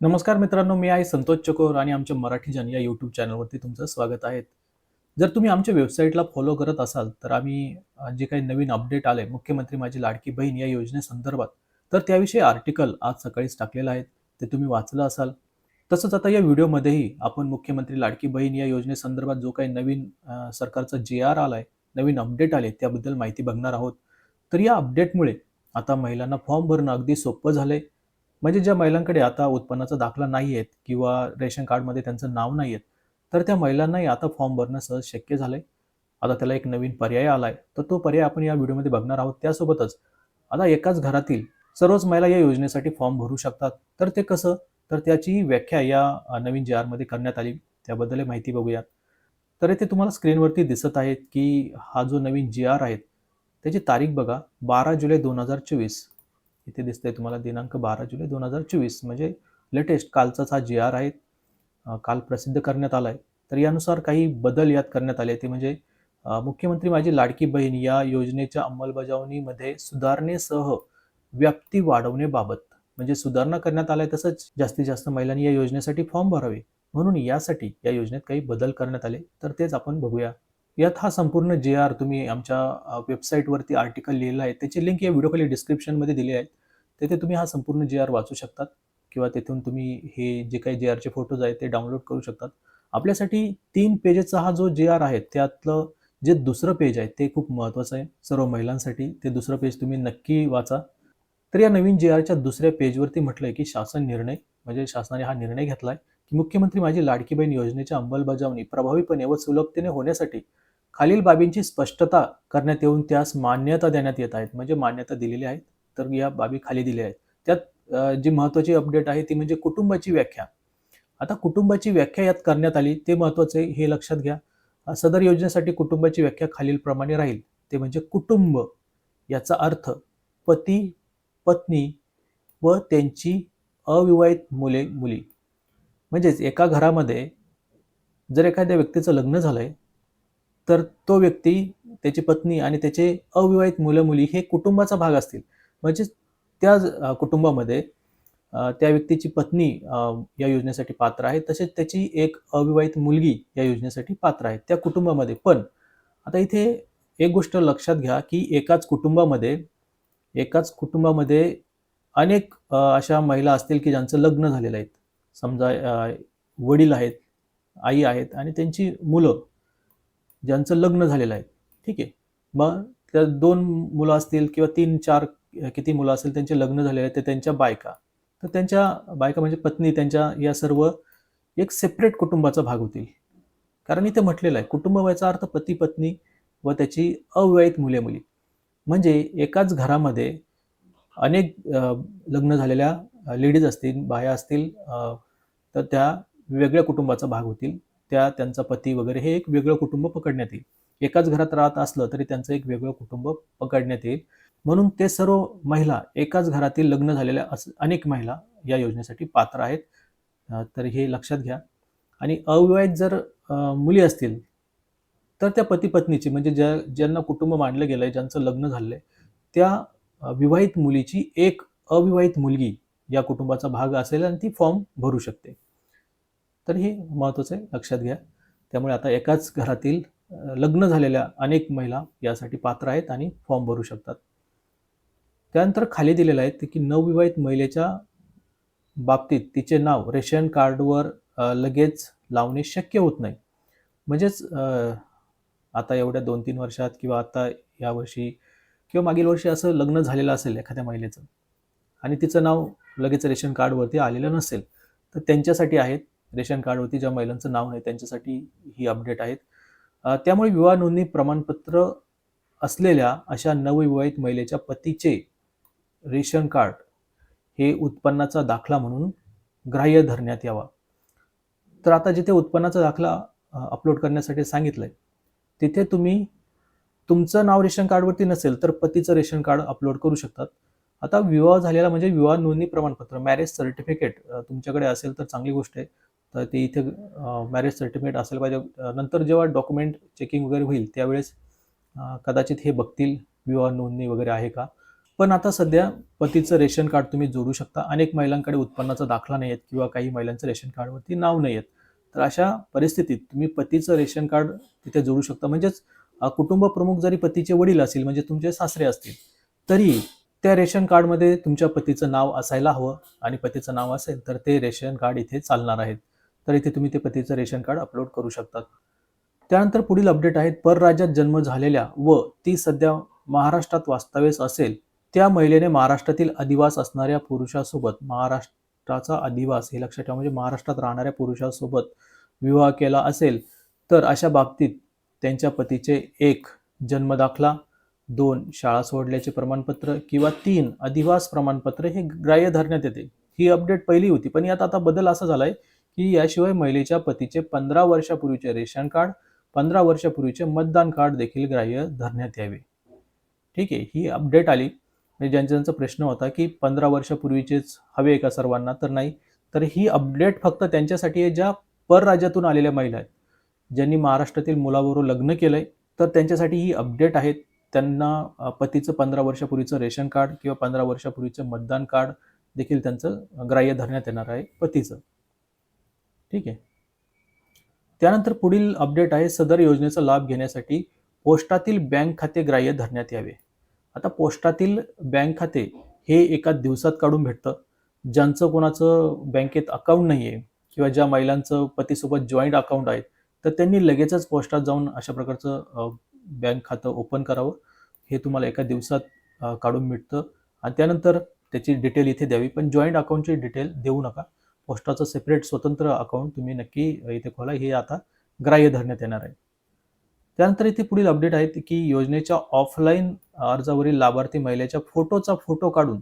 नमस्कार मित्रांनो मी आहे संतोष चकोर आणि आमच्या मराठी जन या यूट्यूब चॅनलवरती तुमचं स्वागत आहे. जर तुम्ही आमच्या वेबसाईटला फॉलो करत असाल तर आम्ही जे काही नवीन अपडेट आले मुख्यमंत्री माझी लाडकी बहीण या योजनेसंदर्भात तर त्याविषयी आर्टिकल आज सकाळीच टाकलेलं आहे ते तुम्ही वाचलं असाल. तसंच आता या व्हिडिओमध्येही आपण मुख्यमंत्री लाडकी बहीण या योजनेसंदर्भात जो काही नवीन सरकारचा जे आर आलाय नवीन अपडेट आले त्याबद्दल माहिती बघणार आहोत. तर या अपडेटमुळे आता महिलांना फॉर्म भरणं अगदी सोपं झालंय. म्हणजे ज्या महिलांकडे आता उत्पन्नाचा दाखला नाही आहेत किंवा रेशन कार्डमध्ये त्यांचं नाव नाही आहेत तर त्या महिलांनाही आता फॉर्म भरणं सहज शक्य झालंय. आता त्याला एक नवीन पर्याय आलाय तर तो पर्याय आपण या व्हिडिओमध्ये बघणार आहोत. त्यासोबतच आता एकाच घरातील सर्वच महिला या योजनेसाठी फॉर्म भरू शकतात. तर ते कसं? तर त्याची व्याख्या या नवीन जे आरमध्ये करण्यात आली त्याबद्दल माहिती बघूयात. तर इथे तुम्हाला स्क्रीनवरती दिसत आहेत की हा जो नवीन जी आर आहे त्याची तारीख बघा बारा जुलै दोन हजार चोवीस. इथे दिसतंय तुम्हाला दिनांक बारा जुलै दोन हजार चोवीस. म्हणजे लेटेस्ट कालचाच हा जी आर आहे. काल प्रसिद्ध करण्यात आला आहे तर यानुसार काही बदल यात करण्यात आले ते म्हणजे मुख्यमंत्री माझी लाडकी बहीण या योजनेच्या अंमलबजावणीमध्ये सुधारणेसह व्याप्ती वाढवण्याबाबत म्हणजे सुधारणा करण्यात आल्या तसंच जास्तीत जास्त महिलांनी या योजनेसाठी फॉर्म भरावे. म्हणून यासाठी या योजनेत काही बदल करण्यात आले. तर तेच आपण बघूया. यात हा संपूर्ण जे आर तुम्ही आमच्या वेबसाईटवरती आर्टिकल लिहिलं आहे. त्याची लिंक या व्हिडिओखाली डिस्क्रिप्शनमध्ये दिली आहे तेथे तुम्ही हा संपूर्ण जे आर वाचू शकतात किंवा तेथून तुम्ही हे जे काही जे आरचे फोटोज आहेत ते डाउनलोड करू शकतात. आपल्यासाठी तीन पेजेसचा हा जो जे आर आहे त्यातलं जे दुसरं पेज आहे ते खूप महत्त्वाचं आहे. सर्व महिलांसाठी ते दुसरं पेज तुम्ही नक्की वाचा. तर या नवीन जे आरच्या दुसऱ्या पेजवरती म्हटलं आहे की शासन निर्णय म्हणजे शासनाने हा निर्णय घेतला आहे की मुख्यमंत्री माझी लाडकी बहीण योजनेच्या अंमलबजावणी प्रभावीपणे व सुलभतेने होण्यासाठी खालील बाबींची स्पष्टता करण्यात येऊन त्यास मान्यता देण्यात येत आहेत. म्हणजे मान्यता दिलेली आहे तर या बाबी खाली दिल्या आहेत. त्यात जी महत्त्वाची अपडेट आहे ती म्हणजे कुटुंबाची व्याख्या. आता कुटुंबाची व्याख्या यात करण्यात आली ते महत्त्वाचे हे लक्षात घ्या. सदर योजनेसाठी कुटुंबाची व्याख्या खालीलप्रमाणे राहील. ते म्हणजे कुटुंब याचा अर्थ पती पत्नी व त्यांची अविवाहित मुले मुली. म्हणजेच एका घरामध्ये जर एखाद्या व्यक्तीचं लग्न झालं आहे तर तो व्यक्ती त्याची पत्नी आणि त्याचे अविवाहित मुलं मुली हे कुटुंबाचा भाग असतील. म्हणजे त्या कुटुंबामध्ये त्या व्यक्तीची पत्नी या योजनेसाठी पात्र आहे. तसेच त्याची एक अविवाहित मुलगी या योजनेसाठी पात्र आहे. त्या कुटुंबामध्ये. पण आता इथे एक गोष्ट लक्षात घ्या की एकाच कुटुंबामध्ये एकाच कुटुंबामध्ये अनेक अशा महिला असतील की ज्यांचं लग्न झालेलं आहेत. समजा वडील आहेत आई आहेत आणि त्यांची मुलं ज्यांचं लग्न झालेलं आहे. ठीक आहे. मग त्या दोन मुलं असतील किंवा तीन चार किती मुलं असेल त्यांचे लग्न झालेले आहे ते त्यांच्या बायका. तर त्यांच्या बायका म्हणजे पत्नी त्यांच्या या सर्व एक सेपरेट कुटुंबाचा भाग होतील. कारण इथे म्हटलेलं आहे कुटुंब व्हायचा अर्थ पती पत्नी व त्याची अविवाहित मुले मुली म्हणजे एकाच घरामध्ये अनेक लग्न झालेल्या लेडीज असतील बाया असतील तर त्या वेगळ्या कुटुंबाचा भाग होतील. त्या त्यांचा पती वगैरे हे एक वेगळं कुटुंब पकडण्यात येईल. एकाच घरात राहत असलं तरी त्यांचं एक वेगळं कुटुंब पकडण्यात येईल. म्हणून ते सर्व महिला एकाच घरातील लग्न झालेल्या अस- अनेक महिला या योजनेसाठी पात्र आहेत. तर हे लक्षात घ्या. आणि अविवाहित जर मुली असतील तर त्या पती पत्नीची म्हणजे ज्या ज्यांना कुटुंब मानलं आहे ज्यांचं लग्न झालंय त्या विवाहित मुलीची एक अविवाहित मुलगी या कुटुंबाचा भाग असेल आणि ती फॉर्म भरू शकते. तर हे महत्त्वाचं आहे लक्षात घ्या. त्यामुळे आता एकाच घरातील लग्न झालेल्या अनेक महिला यासाठी पात्र आहेत आणि फॉर्म भरू शकतात. त्यानंतर खाली दिलेलं आहे की नवविवाहित महिलेच्या बाबतीत तिचे नाव रेशन कार्डवर लगेच लावणे शक्य होत नाही. म्हणजेच आता एवढ्या दोन तीन वर्षात किंवा आता यावर्षी किंवा मागील वर्षी असं लग्न झालेलं असेल एखाद्या महिलेचं आणि तिचं नाव लगेच रेशन कार्डवरती आलेलं नसेल तर त्यांच्यासाठी आहेत रेशन कार्डवरती ज्या महिलांचं नाव नाही त्यांच्यासाठी ही अपडेट आहेत. त्यामुळे विवाह नोंदणी प्रमाणपत्र असलेल्या अशा नवविवाहित महिलेच्या पतीचे रेशन कार्ड हे उत्पन्नाचा दाखला म्हणून ग्राह्य धरण्यात यावा. तर आता जिथे उत्पन्नाचा दाखला अपलोड करण्यासाठी सांगितलंय तिथे तुम्ही तुमचं नाव रेशन कार्डवरती नसेल तर पतीचं रेशन कार्ड अपलोड करू शकतात. आता विवाह झालेला म्हणजे विवाह नोंदणी प्रमाणपत्र मॅरेज सर्टिफिकेट तुमच्याकडे असेल तर चांगली गोष्ट आहे. तर ते इथे मॅरेज सर्टिफिकेट असेल पाहिजे. नंतर जेव्हा डॉक्युमेंट चेकिंग वगैरे होईल त्यावेळेस कदाचित हे बघतील विवाह नोंदणी वगैरे आहे का? पण आता सध्या पतीचं रेशन कार्ड तुम्ही जोडू शकता. अनेक महिलांकडे उत्पन्नाचा दाखला नाही आहेत किंवा काही महिलांचं रेशन कार्डवरती नाव नाही आहेत तर अशा परिस्थितीत तुम्ही पतीचं रेशन कार्ड तिथे जोडू शकता. म्हणजेच कुटुंब प्रमुख जरी पतीचे वडील असतील म्हणजे तुमचे सासरे असतील तरी त्या रेशन कार्डमध्ये तुमच्या पतीचं नाव असायला हवं आणि पतीचं नाव असेल तर ते रेशन कार्ड इथे चालणार आहेत. तर इथे तुम्ही ते पतीचं रेशन कार्ड अपलोड करू शकतात. त्यानंतर पुढील अपडेट आहेत परराज्यात जन्म झालेल्या व ती सध्या महाराष्ट्रात वास्तव्यास असेल त्या महिलेने महाराष्ट्रातील अधिवास असणाऱ्या पुरुषासोबत महाराष्ट्राचा अधिवास हे लक्षात ठेवा म्हणजे महाराष्ट्रात राहणाऱ्या पुरुषासोबत विवाह केला असेल तर अशा बाबतीत त्यांच्या पतीचे एक जन्मदाखला दोन शाळा सोडल्याचे प्रमाणपत्र किंवा तीन अधिवास प्रमाणपत्र हे ग्राह्य धरण्यात येते. ही अपडेट पहिली होती पण यात आता बदल असा झाला आहे की याशिवाय महिलेच्या पतीचे पंधरा वर्षापूर्वीचे रेशन कार्ड पंधरा वर्षापूर्वीचे मतदान कार्ड देखील ग्राह्य धरण्यात यावे. ठीक आहे ही अपडेट आली. म्हणजे ज्यांचा ज्यांचा प्रश्न होता की पंधरा वर्षापूर्वीचेच हवे का सर्वांना तर नाही तर ही अपडेट फक्त त्यांच्यासाठी आहे ज्या परराज्यातून आलेल्या महिला आहेत. ज्यांनी महाराष्ट्रातील मुलाबरोबर लग्न केलंय तर त्यांच्यासाठी ही अपडेट आहे त्यांना पतीचं पंधरा वर्षापूर्वीचं रेशन कार्ड किंवा पंधरा वर्षापूर्वीचं मतदान कार्ड देखील त्यांचं ग्राह्य धरण्यात येणार आहे पतीचं. ठीक आहे. त्यानंतर पुढील अपडेट आहे सदर योजनेचा लाभ घेण्यासाठी पोस्टातील बँक खाते ग्राह्य धरण्यात यावे. आता पोस्टातील बँक खाते हे एका दिवसात काढून भेटतं. ज्यांचं कोणाचं बँकेत अकाउंट नाही आहे किंवा ज्या महिलांचं पतीसोबत जॉईंट अकाउंट आहे तर त्यांनी लगेचच पोस्टात जाऊन अशा प्रकारचं बँक खातं ओपन करावं. हे तुम्हाला एका दिवसात काढून मिळतं आणि त्यानंतर त्याची डिटेल इथे द्यावी. पण जॉईंट अकाउंटची डिटेल देऊ नका. पोस्टाचं सेपरेट स्वतंत्र अकाउंट तुम्ही नक्की इथे खोला. हे आता ग्राह्य धरण्यात येणार आहे. त्यानंतर इथे पुढील अपडेट आहेत की योजनेच्या ऑफलाईन अर्जावरील लाभार्थी महिलेच्या फोटोचा फोटो काढून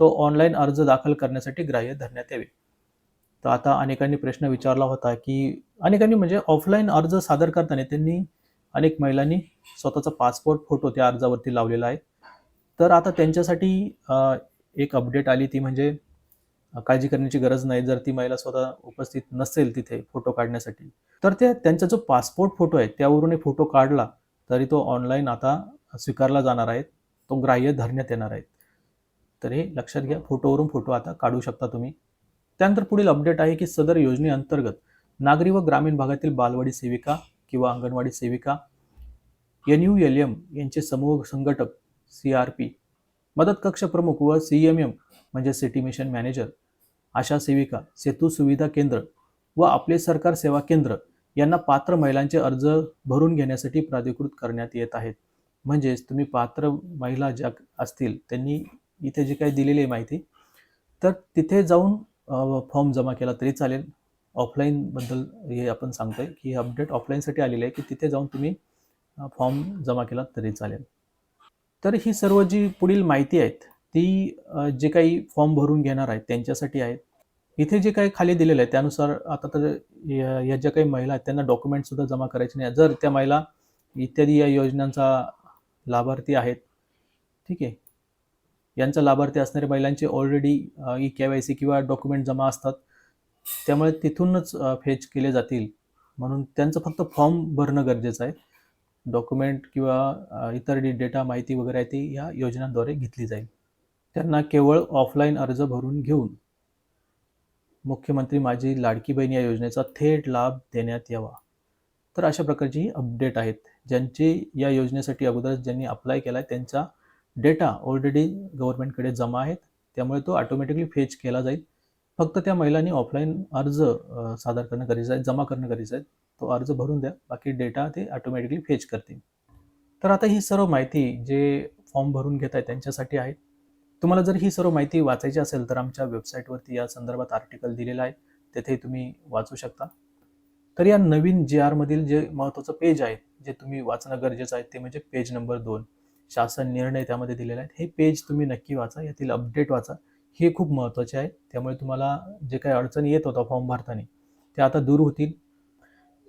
तो ऑनलाईन अर्ज दाखल करण्यासाठी ग्राह्य धरण्यात यावे. तर आता अनेकांनी प्रश्न विचारला होता की अनेकांनी म्हणजे ऑफलाईन अर्ज सादर करताना त्यांनी अनेक महिलांनी स्वतःचा पासपोर्ट फोटो त्या अर्जावरती लावलेला आहे. तर आता त्यांच्यासाठी एक अपडेट आली ती म्हणजे काळजी करण्याची गरज नाही. जर ती महिला स्वतः उपस्थित नसेल तिथे फोटो काढण्यासाठी तर त्या त्यांचा जो पासपोर्ट फोटो आहे त्यावरून एक फोटो काढला तरी तो ऑनलाईन आता स्वीकारला जाणार आहे. तो ग्राह्य धरण्यात येणार आहे. तर हे लक्षात घ्या फोटोवरून फोटो आता काढू शकता तुम्ही. त्यानंतर पुढील अपडेट आहे की सदर योजनेअंतर्गत नागरी व ग्रामीण भागातील बालवाडी सेविका किंवा अंगणवाडी सेविका एन यू एल एम यांचे समूह संघटक सी आर पी मदत कक्ष प्रमुख व सी एम एम म्हणजे सिटी मिशन मॅनेजर आशा सेविका सेतू सुविधा केंद्र व आपले सरकार सेवा केंद्र यांना पात्र महिलांचे अर्ज भरून घेण्यासाठी प्राधिकृत करण्यात येत आहेत. म्हणजेच तुम्ही पात्र महिला ज्या असतील त्यांनी इथे जी काही दिलेली आहे माहिती तर तिथे जाऊन फॉर्म जमा केला तरी चालेल. ऑफलाईनबद्दल हे आपण सांगतोय की अपडेट ऑफलाईनसाठी आलेलं आहे की तिथे जाऊन तुम्ही फॉर्म जमा केला तरी चालेल. तर ही सर्व जी पुढील माहिती आहेत ती जे काही फॉर्म भरून घेणार आहेत त्यांच्यासाठी आहेत. इथे जे काही खाली दिलेलं आहे त्यानुसार आता तर या या ज्या काही महिला आहेत त्यांना डॉक्युमेंटसुद्धा जमा करायचे नाही. जर त्या महिला इत्यादी या योजनांचा लाभार्थी आहेत ठीक आहे. यांचा लाभार्थी असणाऱ्या महिलांचे already E K Y C किंवा डॉक्युमेंट जमा असतात. त्यामुळे तिथूनच फेच केले जातील. म्हणून त्यांचं फक्त फॉर्म भरणं गरजेचं आहे. डॉक्युमेंट किंवा इतर डेटा माहिती वगैरे आहे ती या योजनांद्वारे घेतली जाईल. त्यांना केवळ ऑफलाईन अर्ज भरून घेऊन मुख्यमंत्री माझी लाडकी बहीण या योजनेचा थेट लाभ देण्यात यावा. तर अशा प्रकारची ही अपडेट आहेत. ज्यांची या योजनेसाठी अगोदर ज्यांनी अप्लाय केला आहे त्यांचा डेटा ऑलरेडी गव्हर्नमेंटकडे जमा आहेत. त्यामुळे तो ऑटोमॅटिकली फेच केला जाईल. फक्त त्या महिलांनी ऑफलाईन अर्ज सादर करणं गरजेचं आहे जमा करणं गरजेचं आहे. तो अर्ज भरून द्या. बाकी डेटा ते ऑटोमॅटिकली फेच करतील. तर आता ही सर्व माहिती जे फॉर्म भरून घेत आहे त्यांच्यासाठी आहे. तुम्हाला जर ही सर्व माहिती वाचायची असेल तर आमच्या वेबसाईटवरती या संदर्भात आर्टिकल दिलेलं आहे. तेथे तुम्ही वाचू शकता. तर या नवीन जे आरमधील जे महत्त्वाचं पेज आहे जे तुम्ही वाचणं गरजेचं आहे ते म्हणजे पेज नंबर दोन. शासन निर्णय त्यामध्ये दिलेले आहेत हे पेज तुम्ही नक्की वाचा यातील अपडेट वाचा. हे खूप महत्त्वाचे आहे. त्यामुळे तुम्हाला जे काही अडचणी येत होता फॉर्म भरताना ते आता दूर होतील.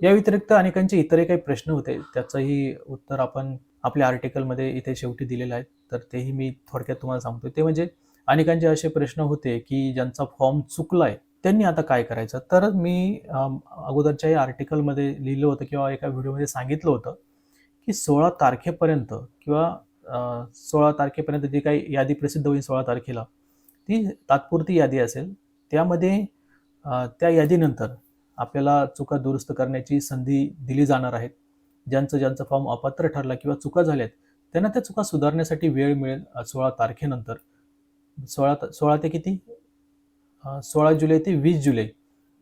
या व्यतिरिक्त अनेकांचे इतरही काही प्रश्न होते. त्याचंही उत्तर आपण आपल्या आर्टिकलमध्ये इथे शेवटी दिलेलं आहे. तर तेही मी थोडक्यात तुम्हाला सांगतो ते म्हणजे अनेकांचे असे प्रश्न होते की ज्यांचा फॉर्म आहे त्यांनी आता काय करायचं? तर मी अगोदरच्या या आर्टिकलमध्ये लिहिलं होतं किंवा एका व्हिडिओमध्ये सांगितलं होतं की सोळा तारखेपर्यंत किंवा सोळा तारखेपर्यंत जी काही यादी प्रसिद्ध होईल सोळा तारखेला ती तात्पुरती यादी असेल. त्यामध्ये त्या यादीनंतर आपल्याला चुका दुरुस्त करण्याची संधी दिली जाणार आहेत. ज्यांचं ज्यांचं फॉर्म अपात्र ठरला किंवा चुका झाल्यात त्यांना त्या चुका सुधारण्यासाठी वेळ मिळेल सोळा तारखेनंतर. सोळा त- सोळा ते किती? सोळा जुलै ते वीस जुलै.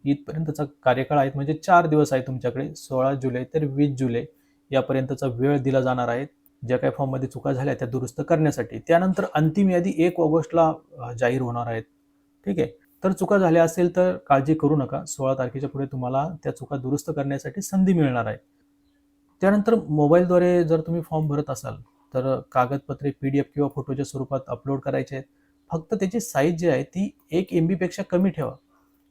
इथपर्यंतचा कार्यकाळ आहे म्हणजे चार दिवस आहे तुमच्याकडे. सोळा जुलै तर वीस जुलै यापर्यंतचा वेळ दिला जाणार आहे. ज्या काही फॉर्ममध्ये चुका झाल्या त्या दुरुस्त करण्यासाठी. त्यानंतर अंतिम यादी एक ऑगस्टला जाहीर होणार आहेत. ठीक आहे? तर चुका झाल्या असेल तर काळजी करू नका. सोळा तारखेच्या पुढे तुम्हाला त्या चुका दुरुस्त करण्यासाठी संधी मिळणार आहे. त्यानंतर मोबाईलद्वारे जर तुम्ही फॉर्म भरत असाल तर कागदपत्रे पी डी एफ किंवा फोटोच्या स्वरूपात अपलोड करायचे आहेत. फक्त त्याची साईज जी आहे ती एक एम बीपेक्षा कमी ठेवा.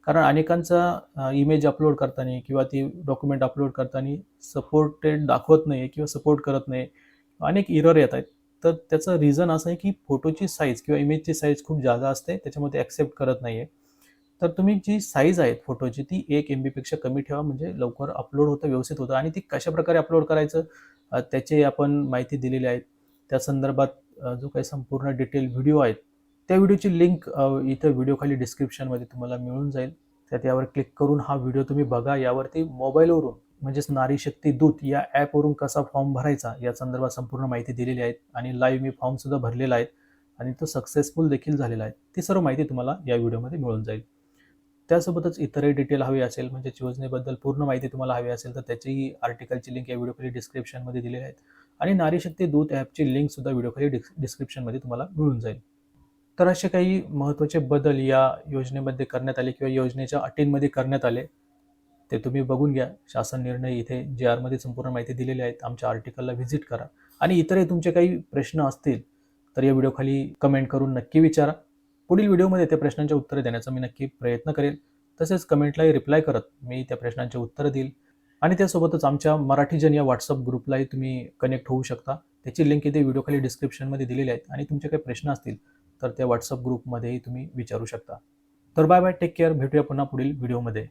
कारण अनेकांचा इमेज अपलोड करताना किंवा ती डॉक्युमेंट अपलोड करताना सपोर्टेड दाखवत नाही किंवा सपोर्ट करत नाही अनेक इरर येत आहेत. तर त्याचं रिझन असं आहे की फोटोची साईज किंवा इमेजची साईज खूप जादा असते त्याच्यामध्ये ॲक्सेप्ट करत नाही आहे तर तुम्ही जी साईज आहे फोटोची ती एक एम बीपेक्षा कमी ठेवा म्हणजे लवकर अपलोड होतं व्यवस्थित होतं. आणि ती कशाप्रकारे अपलोड करायचं त्याची त्याचे आपण माहिती दिलेली आहेत त्या संदर्भात जो काही संपूर्ण डिटेल व्हिडिओ आहेत त्या व्हिडिओची लिंक इथं व्हिडिओ खाली डिस्क्रिप्शनमध्ये तुम्हाला मिळून जाईल. त्यात यावर क्लिक करून हा व्हिडिओ तुम्ही बघा. यावरती मोबाईलवरून म्हणजेच नारी शक्ती दूत या ॲपवरून कसा फॉर्म भरायचा या संदर्भात संपूर्ण माहिती दिलेली आहे. आणि लाईव्ह मी फॉर्मसुद्धा भरलेला आहे. आणि तो सक्सेसफुल देखील झालेला आहे. ती सर्व माहिती तुम्हाला या व्हिडिओमध्ये मिळून जाईल. त्यासोबतच इतरही डिटेल हवी असेल म्हणजे योजनेबद्दल पूर्ण माहिती तुम्हाला हवी असेल तर त्याचीही आर्टिकलची लिंक या व्हिडिओखाली डिस्क्रिप्शनमध्ये दिलेली आहेत. आणि नारीशक्ती दूत ॲपची लिंकसुद्धा व्हिडिओखाली डिस् डिस्क्रिप्शनमध्ये तुम्हाला मिळून जाईल. तर असे काही महत्त्वाचे बदल या योजनेमध्ये करण्यात आले किंवा योजनेच्या अटींमध्ये करण्यात आले ते तुम्ही बघून घ्या. शासन निर्णय इथे जे आरमध्ये संपूर्ण माहिती दिलेली आहेत आमच्या आर्टिकलला व्हिजिट करा. आणि इतरही तुमचे काही प्रश्न असतील तर या व्हिडिओखाली कमेंट करून नक्की विचारा. पुढील व्हिडिओमध्ये त्या प्रश्नांचे उत्तरे देण्याचा मी नक्की प्रयत्न करेल. तसेच कमेंटलाही रिप्लाय करत मी त्या प्रश्नांचे उत्तर देईल. आणि त्यासोबतच आमच्या मराठीजन या व्हॉट्सअप ग्रुपलाही तुम्ही कनेक्ट होऊ शकता. त्याची लिंक इथे व्हिडिओखाली डिस्क्रिप्शनमध्ये दिलेली आहेत. आणि तुमचे काही प्रश्न असतील तर त्या व्हॉट्सअप ग्रुपमध्येही तुम्ही विचारू शकता. तर बाय बाय टेक केअर भेटूया पुन्हा पुढील व्हिडिओमध्ये